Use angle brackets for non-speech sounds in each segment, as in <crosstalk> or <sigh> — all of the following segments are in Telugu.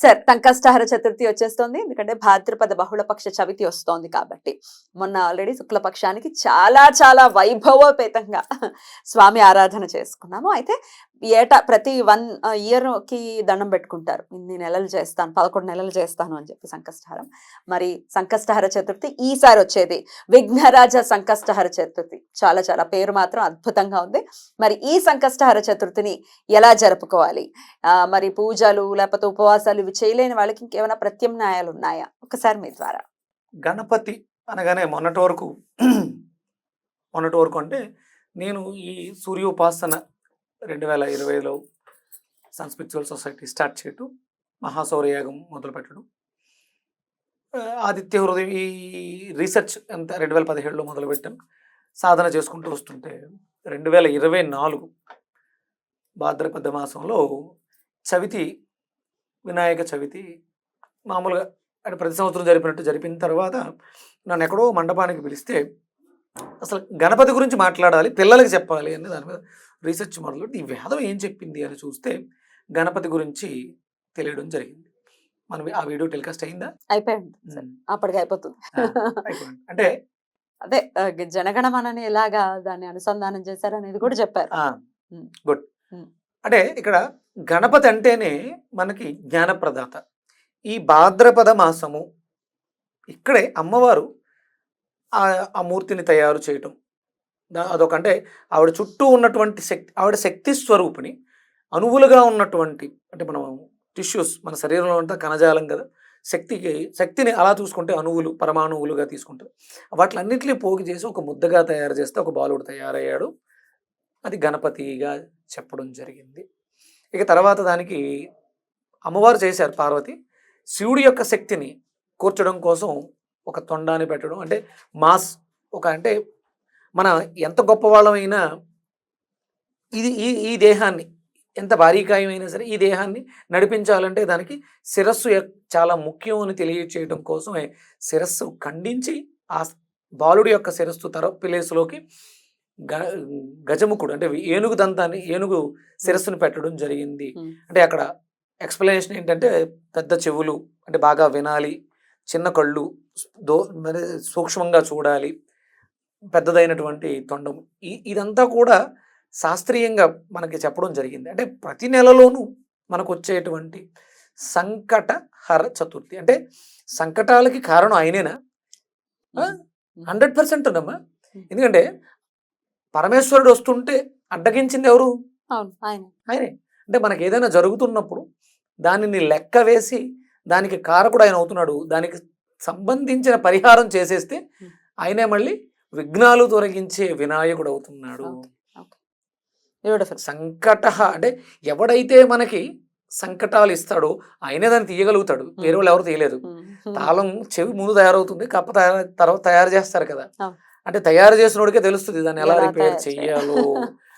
సార్ సంకష్టహర చతుర్థి వచ్చేస్తోంది. ఎందుకంటే భాద్రపద బహుళపక్ష చవితి వస్తోంది కాబట్టి. మొన్న ఆల్రెడీ శుక్లపక్షానికి చాలా చాలా వైభవోపేతంగా స్వామి ఆరాధన చేసుకున్నాము. అయితే ఏటా ప్రతి వన్ ఇయర్కి దండం పెట్టుకుంటారు. ఇన్ని నెలలు చేస్తాను పదకొండు నెలలు చేస్తాను అని చెప్పి సంకష్టహారం. మరి సంకష్టహర చతుర్థి ఈసారి వచ్చేది. విఘ్నరాజ సంకష్టహర చతుర్థి. చాలా చాలా పేరు మాత్రం అద్భుతంగా ఉంది. మరి ఈ సంకష్టహార చతుర్థిని ఎలా జరుపుకోవాలి? మరి పూజలు లేకపోతే ఉపవాసాలు ఇవి చేయలేని వాళ్ళకి ఇంకేమైనా ప్రత్యామ్నాయాలు ఉన్నాయా? ఒకసారి మీ ద్వారా. గణపతి అనగానే మొన్నటి వరకు మొన్నటి వరకు అంటే నేను ఈ సూర్యోపాసన రెండు వేల ఇరవైలో సన్ స్పిరిచువల్ సొసైటీ స్టార్ట్ చేయటం మహాసౌరయాగం మొదలు పెట్టడం ఆదిత్య హృదయం ఈ రీసెర్చ్ ఎంత రెండు వేల పదిహేడులో మొదలుపెట్టాం. సాధన చేసుకుంటూ వస్తుంటే రెండు వేల ఇరవై నాలుగు భాద్రపద మాసంలో చవితి వినాయక చవితి మామూలుగా అంటే ప్రతి సంవత్సరం జరిపినట్టు జరిపిన తర్వాత నన్ను ఎక్కడో మండపానికి పిలిస్తే అసలు గణపతి గురించి మాట్లాడాలి పిల్లలకి చెప్పాలి అని దాని మీద రీసెర్చ్ మొదలుపెట్టి ఈ వేదం ఏం చెప్పింది అని చూస్తే గణపతి గురించి తెలియడం జరిగింది మనం ఆ వీడియో టెలికాస్ట్ అయిందా అయిపోయింది. అప్పటికి అయిపోతుంది. అంటే అదే జనగణమనని ఎలాగా దాన్ని అనుసంధానం చేశారు అనేది కూడా చెప్పారు. గుడ్. అంటే ఇక్కడ గణపతి అంటేనే మనకి జ్ఞానప్రదాత ఈ భాద్రపద మాసము ఇక్కడే అమ్మవారు ఆ ఆ మూర్తిని తయారు చేయటం అదొక అంటే ఆవిడ చుట్టూ ఉన్నటువంటి శక్తి ఆవిడ శక్తి స్వరూపిణి అణువులుగా ఉన్నటువంటి అంటే మనం టిష్యూస్ మన శరీరంలో అంతా కణజాలం కదా శక్తికి శక్తిని అలా చూసుకుంటే అణువులు పరమాణువులుగా తీసుకుంటారు. వాటిలన్నింటినీ పోగు చేసి ఒక ముద్దగా తయారు చేస్తే ఒక బాలుడు తయారయ్యాడు. అది గణపతిగా చెప్పడం జరిగింది. ఇక తర్వాత దానికి అమ్మవారు చేశారు పార్వతి. శివుడి యొక్క శక్తిని కూర్చడం కోసం ఒక తొండాన్ని పెట్టడం అంటే మాస్ ఒక అంటే మన ఎంత గొప్పవాళ్ళమైనా ఇది ఈ ఈ దేహాన్ని ఎంత భారీకాయమైనా సరే ఈ దేహాన్ని నడిపించాలంటే దానికి శిరస్సు చాలా ముఖ్యం అని తెలియచేయడం కోసమే శిరస్సు ఖండించి ఆ బాలుడి యొక్క శిరస్సు తర ప్లేస్లోకి గ గజముఖుడు అంటే ఏనుగు దంతాన్ని ఏనుగు శిరస్సును పెట్టడం జరిగింది. అంటే అక్కడ ఎక్స్ప్లెనేషన్ ఏంటంటే పెద్ద చెవులు అంటే బాగా వినాలి చిన్న కళ్ళు దో మరి సూక్ష్మంగా చూడాలి పెద్దదైనటువంటి తొండం ఈ ఇదంతా కూడా శాస్త్రీయంగా మనకి చెప్పడం జరిగింది. అంటే ప్రతి నెలలోనూ మనకు వచ్చేటువంటి సంకట హర చతుర్థి. అంటే సంకటాలకి కారణం ఆయనేనా? హండ్రెడ్ పర్సెంట్ అమ్మా ఎందుకంటే పరమేశ్వరుడు వస్తుంటే అడ్డగించింది ఎవరు? ఆయన. అంటే మనకి ఏదైనా జరుగుతున్నప్పుడు దానిని లెక్క వేసి దానికి కారకుడు ఆయన అవుతున్నాడు. దానికి సంబంధించిన పరిహారం చేసేస్తే. ఆయనే మళ్ళీ విఘ్నాలు తొలగించే వినాయకుడు అవుతున్నాడు సంకట అంటే ఎవడైతే మనకి సంకటాలు ఇస్తాడో ఆయనే దాన్ని తీయగలుగుతాడు. వేరే వాళ్ళు ఎవరు తీయలేదు. తాళం చెవి ముందు తయారవుతుంది కప్ప తర్వాత తయారు చేస్తారు కదా. అంటే తయారు చేసినోడికే తెలుస్తుంది దాన్ని ఎలా రిపేర్. చెయ్యాలో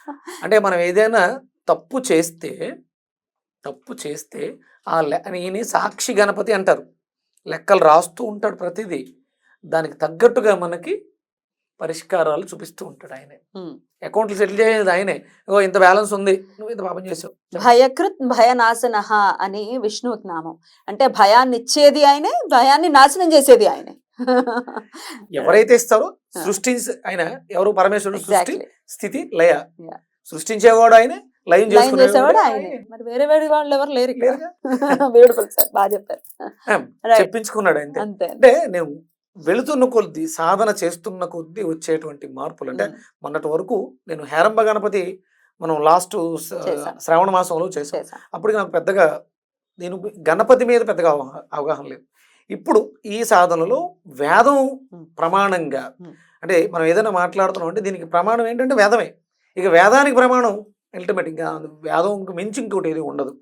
<laughs> అంటే మనం ఏదైనా తప్పు చేస్తే తప్పు చేస్తే ఆ ఈయన సాక్షి గణపతి అంటారు. లెక్కలు రాస్తూ ఉంటాడు ప్రతిదీ. దానికి తగ్గట్టుగా మనకి పరిష్కారాలు చూపిస్తూ ఉంటాడు ఆయనే. అకౌంట్లు సెటిల్ చేసేది ఆయనే. ఓ ఇంత బ్యాలెన్స్ ఉంది. నువ్వు ఇంత పాపం చేసావు. భయకృత్ భయనాశన అని విష్ణువుకి నామం. అంటే భయాన్ని ఇచ్చేది ఆయనే భయాన్ని నాశనం చేసేది ఆయనే. <laughs> ఎవరైతే ఇస్తారో సృష్టించి ఆయన ఎవరు? పరమేశ్వరుడు సృష్టి స్థితి లయ. సృష్టించేవాడు ఆయనే లయం చేసేవాడు ఆయనే. మరి వేరే వేరే వాళ్ళు ఎవరు లేరు? <laughs> బ్యూటిఫుల్ సార్ బాగా చెప్పారు. చెప్పించుకున్నాడు అంతే. అంతే. అంటే నేను వెళుతున్న కొద్ది సాధన చేస్తున్న కొద్దీ వచ్చేటువంటి మార్పులు అంటే మొన్నటి వరకు నేను హేరంబ గణపతి మనం లాస్ట్. శ్రావణ మాసంలో చేసాం అప్పటికి నాకు పెద్దగా నేను గణపతి మీద పెద్దగా అవగా- అవగాహన లేదు ఇప్పుడు ఈ సాధనలో వేదం. ప్రమాణంగా. అంటే మనం ఏదైనా మాట్లాడుతున్నాం అంటే దీనికి ప్రమాణం ఏంటంటే వేదమే ఇక వేదానికి ప్రమాణం అల్టిమేట్ ఇంకా వేదం మించి ఇంకోటి ఏది ఉండదు.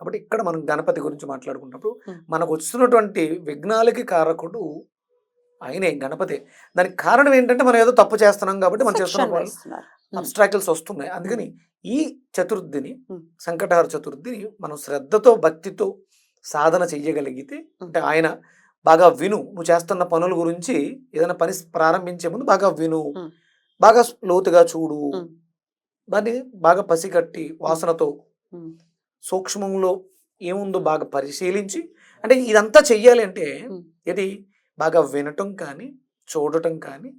కాబట్టి ఇక్కడ మనం గణపతి గురించి మాట్లాడుకున్నప్పుడు. మనకు వస్తున్నటువంటి విఘ్నాలకి కారకుడు ఆయనే గణపతి దానికి కారణం ఏంటంటే మనం ఏదో తప్పు చేస్తున్నాం కాబట్టి మనం చేస్తున్న. అబ్స్ట్రాకిల్స్ వస్తున్నాయి అందుకని ఈ చతుర్థిని. సంకటహార చతుర్థిని మనం శ్రద్ధతో భక్తితో సాధన చెయ్యగలిగితే అంటే ఆయన బాగా విను నువ్వు చేస్తున్న పనుల గురించి ఏదైనా పని ప్రారంభించే ముందు బాగా విను. బాగా లోతుగా చూడు. దాన్ని బాగా పసిగట్టి వాసనతో. సూక్ష్మంలో ఏముందో బాగా పరిశీలించి అంటే ఇదంతా చెయ్యాలి అంటే. ఇది బాగా వినటం కానీ చూడటం కానీ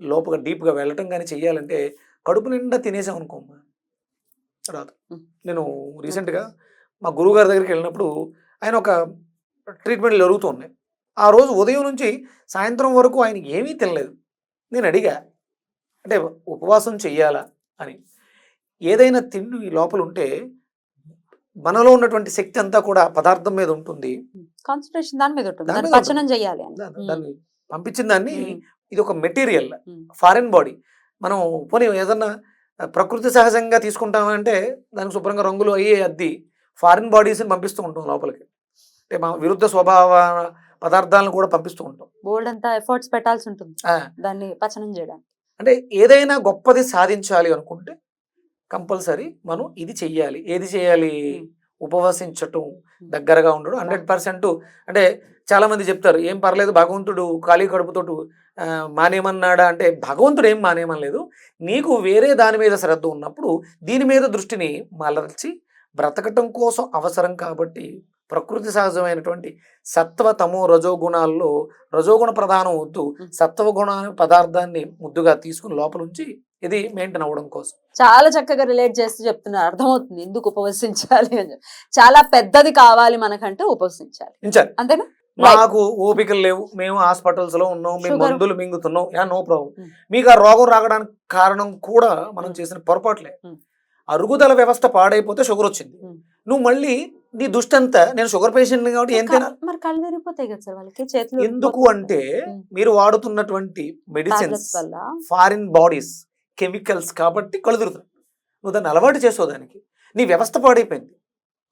లోపల డీప్గా వెళ్ళటం కానీ చెయ్యాలంటే కడుపు నిండా తినేసాం అనుకోమ్మా రాదు. నేను రీసెంట్గా మా గురువు గారి దగ్గరికి వెళ్ళినప్పుడు ఆయన ఒక ట్రీట్మెంట్ జరుగుతున్నాయి ఆ రోజు ఉదయం నుంచి సాయంత్రం వరకు ఆయన ఏమీ తినలేదు. నేను అడిగా అంటే ఉపవాసం చెయ్యాలా? అని. ఏదైనా తిండి ఈ లోపల ఉంటే మనలో ఉన్నటువంటి శక్తి అంతా కూడా పదార్థం మీద ఉంటుంది. కాన్సన్ట్రేషన్ దాని మీద ఉంటుంది. దాన్ని పచనం చేయాలి పంపించిన దాన్ని. ఇది ఒక మెటీరియల్. ఫారిన్ బాడీ మనం పోనీ ఏదన్నా ప్రకృతి సహజంగా తీసుకుంటామంటే దానికి శుభ్రంగా రంగులు అయ్యే అద్ది ఫారిన్ బాడీస్ని పంపిస్తూ ఉంటాం లోపలికి. అంటే మా విరుద్ధ స్వభావ పదార్థాలను కూడా పంపిస్తూ ఉంటాం. బోల్డ్ అంతా ఎఫర్ట్స్ పెట్టాల్సి ఉంటుంది దాన్ని పచనం చేయడానికి. అంటే ఏదైనా గొప్పది సాధించాలి అనుకుంటే కంపల్సరీ మనం ఇది చెయ్యాలి. ఏది చేయాలి. ఉపవసించటం దగ్గరగా ఉండడం హండ్రెడ్ పర్సెంట్ అంటే చాలా మంది చెప్తారు ఏం పర్లేదు భగవంతుడు ఖాళీ కడుపుతోటి మానేయమన్నాడా? అంటే భగవంతుడు ఏం మానేయమనలేదు. నీకు వేరే దాని మీద శ్రద్ధ ఉన్నప్పుడు దీని మీద దృష్టిని మలర్చి బ్రతకటం కోసం అవసరం కాబట్టి ప్రకృతి సహజమైనటువంటి సత్వ తమో రజోగుణాల్లో రజోగుణ ప్రధానం వద్దు. మ్. సత్వ గుణ పదార్థాన్ని ముద్దుగా తీసుకుని లోపల ఉంచి ఇది మెయింటైన్ అవ్వడం కోసం. చాలా చక్కగా రిలేట్ చేస్తూ చెప్తున్నారు. అర్థమవుతుంది. ఎందుకు ఉపవసించాలి అని. చాలా పెద్దది కావాలి మనకంటే ఉపవసించాలి. అంతేనా. మాకు ఓపికలు లేవు. మేము హాస్పిటల్స్లో ఉన్నాం. మేము. మందులు మింగుతున్నాం. Ya no problem Mm. మీకు ఆ రోగం రావడానికి కారణం కూడా మనం Mm. చేసిన పొరపాట్లే. Mm. అరుగుదల వ్యవస్థ పాడైపోతే షుగర్ వచ్చింది. నువ్వు మళ్ళీ నీ దుష్టి అంతా నేను షుగర్ పేషెంట్ కాబట్టి ఏం తినా క- మరి కళ్ళు తిరిగిపోతాయి కదా సార్ వాళ్ళకి? చేతులు ఎందుకు అంటే. మీరు వాడుతున్నటువంటి మెడిసిన్స్ ఫారిన్ బాడీస్ కెమికల్స్ కాబట్టి తిరుగుతాయి నువ్వు దాన్ని అలవాటు చేసావు దానికి. నీ వ్యవస్థ పాడైపోయింది.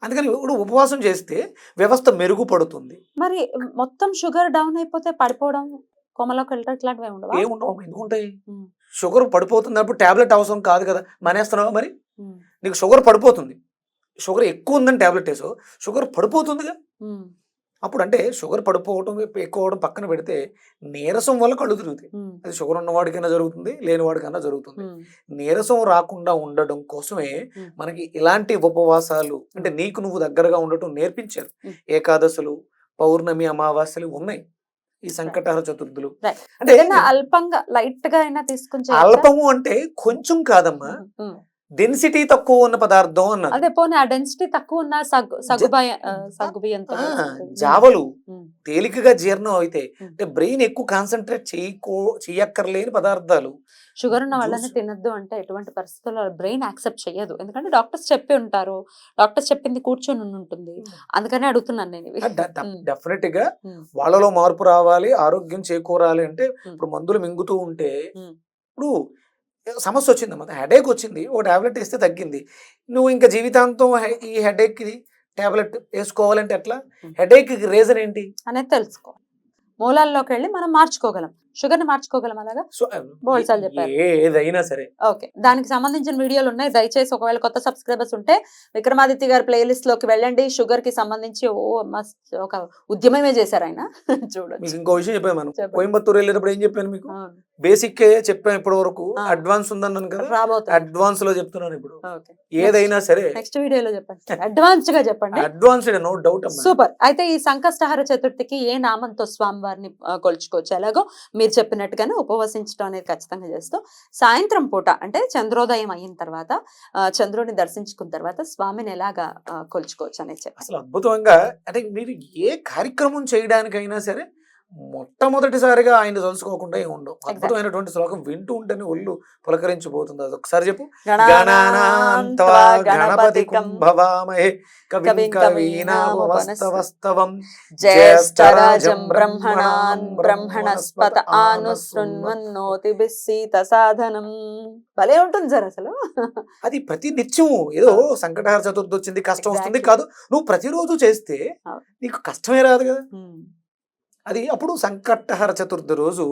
అందుకని ఇప్పుడు ఉపవాసం చేస్తే వ్యవస్థ మెరుగుపడుతుంది. మరి మొత్తం షుగర్ డౌన్ అయిపోతే పడిపోవడం కొమలోకి వెళ్ళడం ఇట్లాంటివి ఉండవా? ఏముండవు ఎందుకుంటాయి? షుగర్ పడిపోతున్నప్పుడు టాబ్లెట్ అవసరం కాదు కదా. మానేస్తున్నావా మరి? నీకు షుగర్ పడిపోతుంది. షుగర్ ఎక్కువ ఉందని టాబ్లెట్ వేసావు. షుగర్ పడిపోతుందిగా. అప్పుడు అంటే షుగర్ పడిపోవడం ఎక్కువ అవడం పక్కన పెడితే నీరసం వల్ల కళ్ళు తిరుగుతాయి అది షుగర్ ఉన్నవాడికైనా జరుగుతుంది లేనివాడికైనా జరుగుతుంది నీరసం రాకుండా ఉండడం కోసమే. మనకి ఇలాంటి ఉపవాసాలు అంటే నీకు నువ్వు దగ్గరగా ఉండటం నేర్పించారు. ఏకాదశులు పౌర్ణమి అమావాస్యలు ఉన్నాయి ఈ సంకటహర చతుర్థులు. అంటే అల్పంగా లైట్గా అయినా తీసుకుని? అల్పము అంటే కొంచెం కాదమ్మా. డెన్సిటీ తక్కువ ఉన్న పదార్థం అన్నారు అదే పోనీ ఆ డెన్సిటీ తక్కువ ఉన్న జావలు తేలికగా జీర్ణం అయితే. అంటే బ్రెయిన్ ఎక్కువ కాన్సన్ట్రేట్ చేయకో చేయక్కర్లేని పదార్థాలు షుగర్ ఉన్న వాళ్ళని. తినద్దు అంటే ఎటువంటి పరిస్థితుల్లో బ్రెయిన్ యాక్సెప్ట్ చేయదు ఎందుకంటే డాక్టర్స్ చెప్పి ఉంటారు డాక్టర్స్ చెప్పింది కూర్చొని ఉంటుంది అందుకనే అడుగుతున్నాను నేను. డెఫినెట్గా. వాళ్ళలో మార్పు రావాలి ఆరోగ్యం చేకూరాలి అంటే. ఇప్పుడు మందులు మింగుతూ ఉంటే. ఇప్పుడు సమస్య వచ్చింది అన్నమాట హెడేక్ వచ్చింది ఒక టాబ్లెట్ వేస్తే తగ్గింది. నువ్వు ఇంకా జీవితాంతం ఈ హెడేక్కి టాబ్లెట్ వేసుకోవాలంటే ఎట్లా. హెడేక్ రీజన్ ఏంటి? అనేది తెలుసుకో. మూలాల్లోకి వెళ్ళి మనం మార్చుకోగలం. షుగర్ని మార్చుకోగలం అలాగా? బోల్సాలు చెప్పారు. ఏదైనా సరే. ఓకే. దానికి సంబంధించిన వీడియోలు ఉన్నాయి. దయచేసి ఒకవేళ కొత్త సబ్స్క్రైబర్స్ ఉంటే విక్రమాదిత్య గారి ప్లేలిస్ట్లోకి వెళ్ళండి. షుగర్కి సంబంధించి ఓ మస్త్ ఒక ఉద్యమమే చేశారు ఆయన. <laughs> చూడండి ఇంకో విషయం చెప్పాను మనం. కోయంబత్తూరు వెళ్ళేటప్పుడు ఏం చెప్పాను మీకు. బేసిక్ చెప్పాను ఇప్పటి వరకు. అడ్వాన్స్ ఉందన్నాను కదా. అడ్వాన్స్లో చెప్తున్నాను ఇప్పుడు. ఏదైనా సరే. నెక్స్ట్ వీడియోలో చెప్పండి. అడ్వాన్స్గా చెప్పండి. Advanced no doubt super. అయితే ఈ సంకష్టహార చతుర్థికి ఏ నామంతో స్వామివారిని ఆ, కొలుచుకోవచ్చు? ఎలాగో మీరు చెప్పినట్టుగానే ఉపవసించడం అనేది ఖచ్చితంగా చేస్తూ సాయంత్రం పూట అంటే చంద్రోదయం అయిన తర్వాత చంద్రుడిని దర్శించుకున్న తర్వాత స్వామిని ఎలాగా కొలుచుకోవచ్చు అనేది చెప్పండి. అసలు అద్భుతంగా అంటే మీరు ఏ కార్యక్రమం చేయడానికైనా సరే మొట్టమొదటిసారిగా ఆయన తలుసుకోకుండా ఏమి ఉండవు. అద్భుతమైనటువంటి శ్లోకం వింటూ ఉంటేనే ఒళ్ళు పులకరించిపోతుంది. అది ఒకసారి చెప్పు. గణానాంతవా గణపతికం భవామహే. కవిం కవిం కవీనామస్తవస్తవం జ్యేష్ఠరాజం బ్రహ్మణాన్ బ్రహ్మణస్పత ఆనుశృణ్వన్నోతి సీత సాధనం. భలే ఉంటుంది సార్ అసలు. అది ప్రతి నిత్యము ఏదో సంకటహార చతుర్థి వచ్చింది కష్టం వస్తుంది. కాదు. నువ్వు ప్రతిరోజు చేస్తే. నీకు కష్టమే రాదు కదా. అది అప్పుడు సంకటహర చతుర్థి రోజు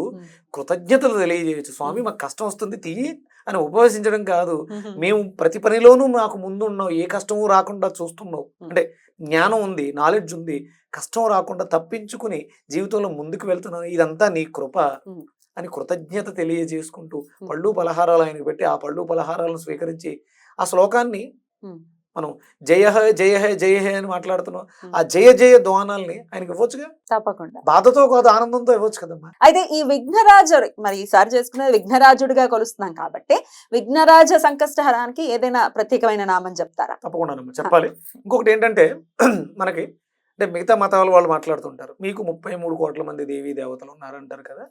కృతజ్ఞతలు తెలియజేయచ్చు. స్వామి మాకు కష్టం వస్తుంది తీయి అని ఉపవసించడం కాదు. మేము ప్రతి పనిలోనూ మాకు ముందు ఉన్నావు ఏ కష్టము రాకుండా చూస్తున్నావు. అంటే జ్ఞానం ఉంది నాలెడ్జ్ ఉంది. కష్టం రాకుండా తప్పించుకుని జీవితంలో ముందుకు వెళ్తున్నాను ఇదంతా నీ కృప. అని కృతజ్ఞత తెలియజేసుకుంటూ. పళ్ళు పలహారాలు ఆయనకు పెట్టి ఆ పళ్ళు పలహారాలను స్వీకరించి ఆ శ్లోకాన్ని మనం జయ హే జయ హే జయ హే అని మాట్లాడుతున్నాం. ఆ జయ జయ ద్వానాల్ని ఆయనకి ఇవ్వచ్చుగా? తప్పకుండా. బాధతో కాదు ఆనందంతో ఇవ్వచ్చు కదమ్మా. అయితే ఈ విఘ్నరాజు మరి ఈసారి చేసుకునేది విఘ్నరాజుడిగా కొలుస్తున్నాం కాబట్టి విఘ్నరాజ సంకష్టహరానికి ఏదైనా ప్రత్యేకమైన నామం చెప్తారా? తప్పకుండానమ్మా చెప్పాలి. ఇంకొకటి ఏంటంటే మనకి అంటే మిగతా మతాల వాళ్ళు మాట్లాడుతుంటారు. మీకు ముప్పై మూడు కోట్ల మంది దేవీ దేవతలు ఉన్నారంటారు కదా.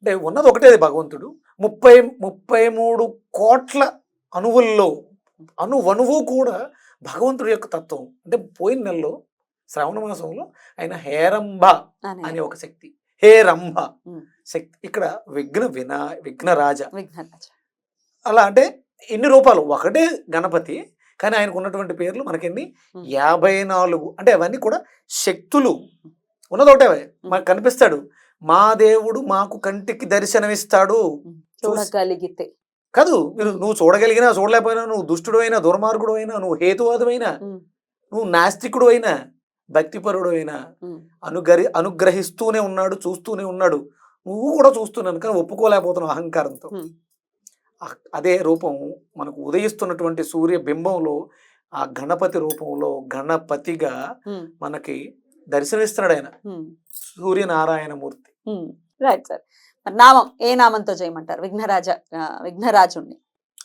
అంటే ఉన్నది ఒకటే భగవంతుడు. ముప్పై ముప్పై మూడు కోట్ల అణువుల్లో అణువణువు కూడా భగవంతుడి యొక్క తత్వం. అంటే పోయిన నెలలో శ్రావణ మాసంలో ఆయన హేరంబ అని ఒక శక్తి. హేరంబ ఉమ్. శక్తి. ఇక్కడ విఘ్న వినా విఘ్నరాజ. విఘ్నరాజ. అలా అంటే ఎన్ని రూపాలు? ఒకటే గణపతి కానీ ఆయనకు ఉన్నటువంటి పేర్లు మనకెన్ని. యాభై నాలుగు. అంటే అవన్నీ కూడా శక్తులు. ఉన్నది ఒకటే మనకు కనిపిస్తాడు. మా దేవుడు మాకు కంటికి దర్శనమిస్తాడు. చూడగలిగితే. కాదు మీరు నువ్వు చూడగలిగినా చూడలేకపోయినా నువ్వు దుష్టుడు అయినా దుర్మార్గుడు అయినా నువ్వు హేతువాదమైనా నువ్వు నాస్తికుడు అయినా భక్తిపరుడు అయినా ఉమ్, అనుగరి అనుగ్రహిస్తూనే ఉన్నాడు చూస్తూనే ఉన్నాడు. నువ్వు కూడా చూస్తున్నాను కానీ ఒప్పుకోలేకపోతున్నావు అహంకారంతో. అదే రూపం మనకు ఉదయిస్తున్నటువంటి సూర్య బింబంలో ఆ గణపతి రూపంలో గణపతిగా మనకి దర్శనమిస్తున్నాడు ఆయన. ఉమ్, సూర్యనారాయణ మూర్తి ఉమ్. Right sir. నామం ఏ నామంతో చేయమంటారు విఘ్నరాజ విఘ్నరాజుణ్ణి.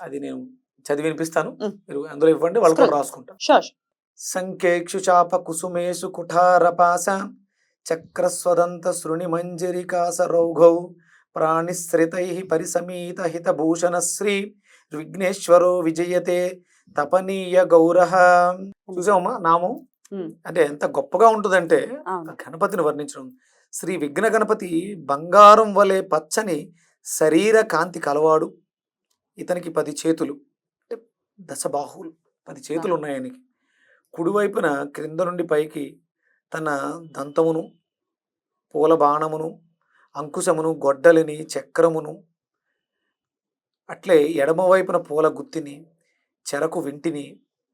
అది నేను చదివి వినిపిస్తాను. మీరు అందులో ఇవ్వండి వాళ్ళు. రాసుకుంటాం సంకేక్షు చాప కుసుమేషు కుఠారపాస చక్రస్వదంత శృణి మంజరికాస రౌఘౌ ప్రాణిశ్రితై పరిసమీత హితభూషణ శ్రీ విఘ్నేశ్వరో విజయతే తపనీయ గౌర. చూసామమ్మా నామం. అంటే ఎంత గొప్పగా ఉంటుందంటే గణపతిని వర్ణించడం. శ్రీ విఘ్న గణపతి బంగారం వలె పచ్చని శరీర కాంతి కలవాడు. ఇతనికి పది చేతులు. అంటే దశబాహువులు పది చేతులు ఉన్నాయి ఆయనకి. కుడివైపున క్రింద నుండి పైకి తన దంతమును పూల బాణమును అంకుశమును గొడ్డలిని చక్రమును అట్లే ఎడమవైపున పూల గుత్తిని చెరకు వింటిని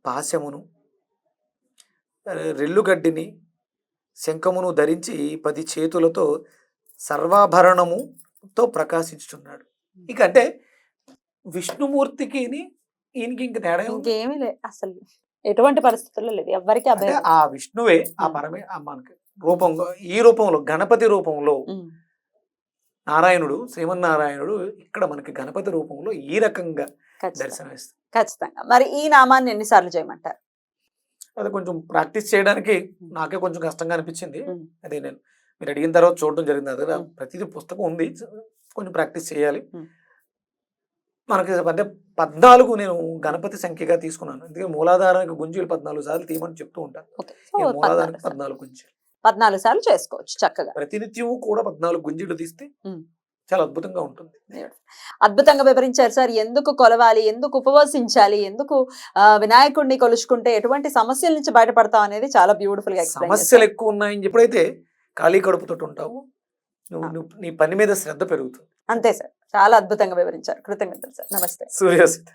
పాశమును రెల్లుగడ్డిని శంఖమును ధరించి పది చేతులతో సర్వాభరణముతో ప్రకాశించుచున్నాడు. ఇక అంటే విష్ణుమూర్తికి ఈయనకి ఇంక తేడా? ఇంకేమీ లేదు అసలు ఎటువంటి పరిస్థితుల్లో లేదు ఎవరికి అభయం. ఆ విష్ణువే ఆ. పరమే ఆ మనకి రూపంలో ఈ రూపంలో గణపతి రూపంలో నారాయణుడు శ్రీమన్నారాయణుడు ఇక్కడ మనకి గణపతి రూపంలో ఈ రకంగా ఖచ్చితంగా. దర్శనమిస్తుంది. ఖచ్చితంగా. మరి ఈ నామాన్ని ఎన్నిసార్లు చేయమంటారు అది కొంచెం ప్రాక్టీస్ చేయడానికి నాకే కొంచెం కష్టంగా అనిపించింది. అదే నేను మీరు అడిగిన తర్వాత చూడడం జరిగింది. అదే. ప్రతిదీ పుస్తకం ఉంది. కొంచెం ప్రాక్టీస్ చేయాలి. మనకి అంటే పద్నాలుగు నేను గణపతి సంఖ్యగా తీసుకున్నాను. ఎందుకంటే మూలాధారానికి గుంజీలు పద్నాలుగు సార్లు తీయమని చెప్తూ ఉంటాను. మూలాధారానికి పద్నాలుగు గుంజీలు. పద్నాలుగు సార్లు చేసుకోవచ్చు చక్కగా. ప్రతినిత్యము కూడా పద్నాలుగు గుంజీలు తీస్తే. చాలా అద్భుతంగా ఉంటుంది. అద్భుతంగా వివరించారు సార్. ఎందుకు కొలవాలి? ఎందుకు ఉపవసించాలి? ఎందుకు వినాయకుడిని కొలుచుకుంటే ఎటువంటి సమస్యల నుంచి బయటపడతాం అనేది చాలా బ్యూటిఫుల్గా సమస్యలు ఎక్కువ ఉన్నాయని ఎప్పుడైతే ఖాళీ కడుపుతో ఉంటావు. నువ్వు- నీ పని మీద శ్రద్ధ పెరుగుతుంది. అంతే సార్. చాలా అద్భుతంగా వివరించారు. కృతజ్ఞతలు సార్. నమస్తే. సూర్యాసిద్ధి